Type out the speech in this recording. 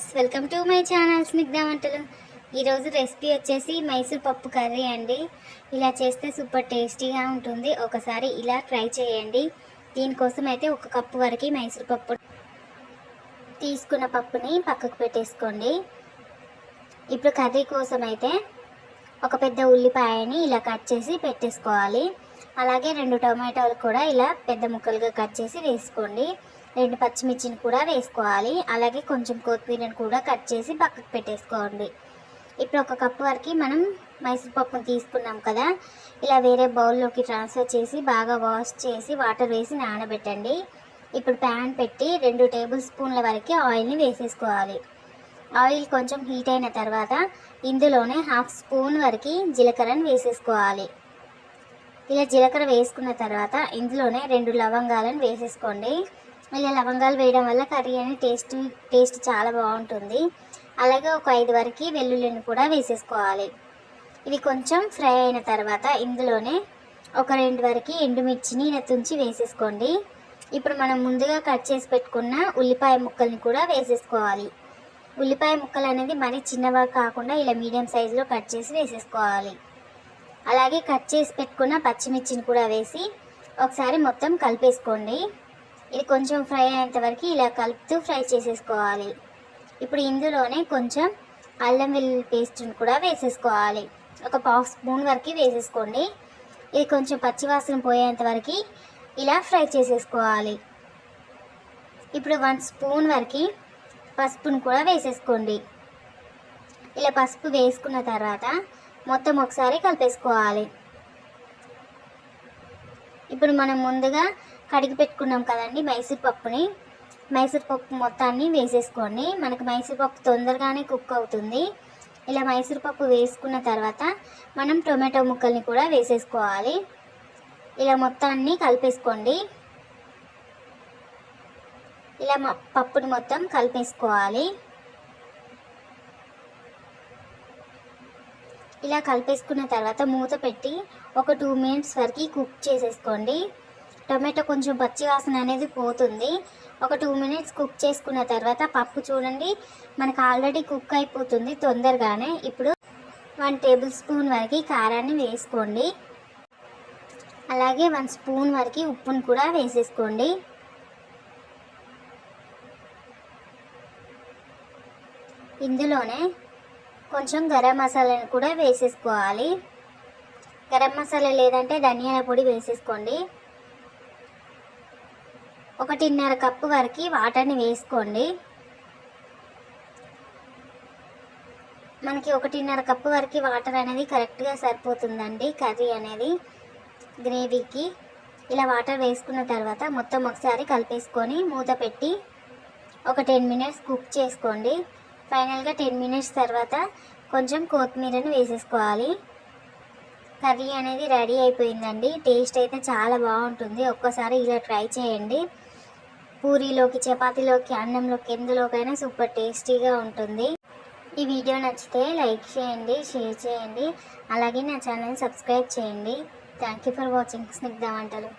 Friends welcome to my channel Snigdha వంటలు. ఈరోజు recipe వచ్చేసి మైసూర్ పప్పు కర్రీ అండి. ఇలా చేస్తే సూపర్ టేస్టీగా ఉంటుంది. ఒకసారి ఇలా ట్రై చేయండి. దీనికోసం అయితే ఒక కప్పు వరకు మైసూర్ పప్పు తీసుకున్న పప్పుని పక్కకు పెట్టేసుకోండి. ఇప్పుడు కర్రీ కోసం అయితే ఒక పెద్ద ఉల్లిపాయని ఇలా కట్ చేసి పెట్టేసుకోవాలి. అలాగే రెండు టొమాటోలు కూడా ఇలా పెద్ద ముక్కలుగా కట్ చేసి వేసుకోండి. రెండు పచ్చిమిర్చిని కూడా వేసుకోవాలి. అలాగే కొంచెం కొత్తిమీరని కూడా కట్ చేసి పక్కకు పెట్టేసుకోండి. ఇప్పుడు ఒక కప్పు వరకు మనం మైసూర్పప్పును తీసుకున్నాం కదా. ఇలా వేరే బౌల్లోకి ట్రాన్స్ఫర్ చేసి బాగా వాష్ చేసి వాటర్ వేసి నానబెట్టండి. ఇప్పుడు ప్యాన్ పెట్టి రెండు టేబుల్ స్పూన్ల వరకు ఆయిల్ని వేసేసుకోవాలి. ఆయిల్ కొంచెం హీట్ అయిన తర్వాత ఇందులోనే హాఫ్ స్పూన్ వరకు జీలకర్రని వేసేసుకోవాలి. ఇలా జీలకర్ర వేసుకున్న తర్వాత ఇందులోనే రెండు లవంగాలను వేసేసుకోండి. ఇలా లవంగాలు వేయడం వల్ల కర్రీ అనేది టేస్ట్ టేస్ట్ చాలా బాగుంటుంది. అలాగే ఒక ఐదు వరకు వెల్లుల్లిని కూడా వేసేసుకోవాలి. ఇవి కొంచెం ఫ్రై అయిన తర్వాత ఇందులోనే ఒక రెండు వరకు ఎండుమిర్చిని ఇలా తుంచి వేసేసుకోండి. ఇప్పుడు మనం ముందుగా కట్ చేసి పెట్టుకున్న ఉల్లిపాయ ముక్కల్ని కూడా వేసేసుకోవాలి. ఉల్లిపాయ ముక్కలు అనేది మరీ చిన్నవా కాకుండా ఇలా మీడియం సైజులో కట్ చేసి వేసేసుకోవాలి. అలాగే కట్ చేసి పెట్టుకున్న పచ్చిమిర్చిని కూడా వేసి ఒకసారి మొత్తం కలిపేసుకోండి. ఇది కొంచెం ఫ్రై అయ్యేంత వరకు ఇలా కలుపుతూ ఫ్రై చేసేసుకోవాలి. ఇప్పుడు ఇందులోనే కొంచెం అల్లం వెల్లుల్లి పేస్ట్ని కూడా వేసేసుకోవాలి. ఒక పావు స్పూన్ వరకు వేసేసుకోండి. ఇది కొంచెం పచ్చివాసన పోయేంత వరకు ఇలా ఫ్రై చేసేసుకోవాలి. ఇప్పుడు వన్ స్పూన్ వరకు పసుపును కూడా వేసేసుకోండి. ఇలా పసుపు వేసుకున్న తర్వాత మొత్తం ఒకసారి కలిపేసుకోవాలి. ఇప్పుడు మనం ముందుగా కడిగి పెట్టుకున్నాం కదండి మైసూర్ పప్పుని. మైసూర్ పప్పు మొత్తాన్ని వేసేసుకోండి మనకు మైసూర్ పప్పు తొందరగానే కుక్ అవుతుంది. ఇలా మైసూర్ పప్పు వేసుకున్న తర్వాత మనం టొమాటో ముక్కల్ని కూడా వేసేసుకోవాలి. ఇలా మొత్తాన్ని కలిపేసుకోండి. ఇలా పప్పుని మొత్తం కలిపేసుకోవాలి. ఇలా కలిపేసుకున్న తర్వాత మూత పెట్టి ఒక టూ మినిట్స్ వరకు కుక్ చేసేసుకోండి. టొమాటో కొంచెం పచ్చి వాసన అనేది పోతుంది. ఒక టూ మినిట్స్ కుక్ చేసుకున్న తర్వాత పప్పు చూడండి. మనకు ఆల్రెడీ కుక్ అయిపోతుంది తొందరగానే. ఇప్పుడు వన్ టేబుల్ స్పూన్ వరకు కారాన్ని వేసుకోండి. అలాగే వన్ స్పూన్ వరకు ఉప్పును కూడా వేసేసుకోండి. ఇందులోనే కొంచెం గరం మసాలాను కూడా వేసేసుకోవాలి. గరం మసాలా లేదంటే ధనియాల పొడి వేసేసుకోండి. ఒకటిన్నర కప్పు వరకు వాటర్ని వేసుకోండి. మనకి ఒకటిన్నర కప్పు వరకు వాటర్ అనేది కరెక్ట్గా సరిపోతుందండి కర్రీ అనేది గ్రేవీకి. ఇలా వాటర్ వేసుకున్న తర్వాత మొత్తం ఒకసారి కలిపేసుకొని మూత పెట్టి ఒక టెన్ మినిట్స్ కుక్ చేసుకోండి. ఫైనల్గా టెన్ మినిట్స్ తర్వాత కొంచెం కొత్తిమీరని వేసేసుకోవాలి. కర్రీ అనేది రెడీ అయిపోయిందండి. టేస్ట్ అయితే చాలా బాగుంటుంది. ఒక్కసారి ఇలా ట్రై చేయండి. పూరీలోకి చపాతీలోకి అన్నంలోకి ఎందులోకైనా సూపర్ టేస్టీగా ఉంటుంది. ఈ వీడియో నచ్చితే లైక్ చేయండి షేర్ చేయండి. అలాగే నా ఛానల్ సబ్స్క్రైబ్ చేయండి. Thank you for watching. Snigdha వంటలు.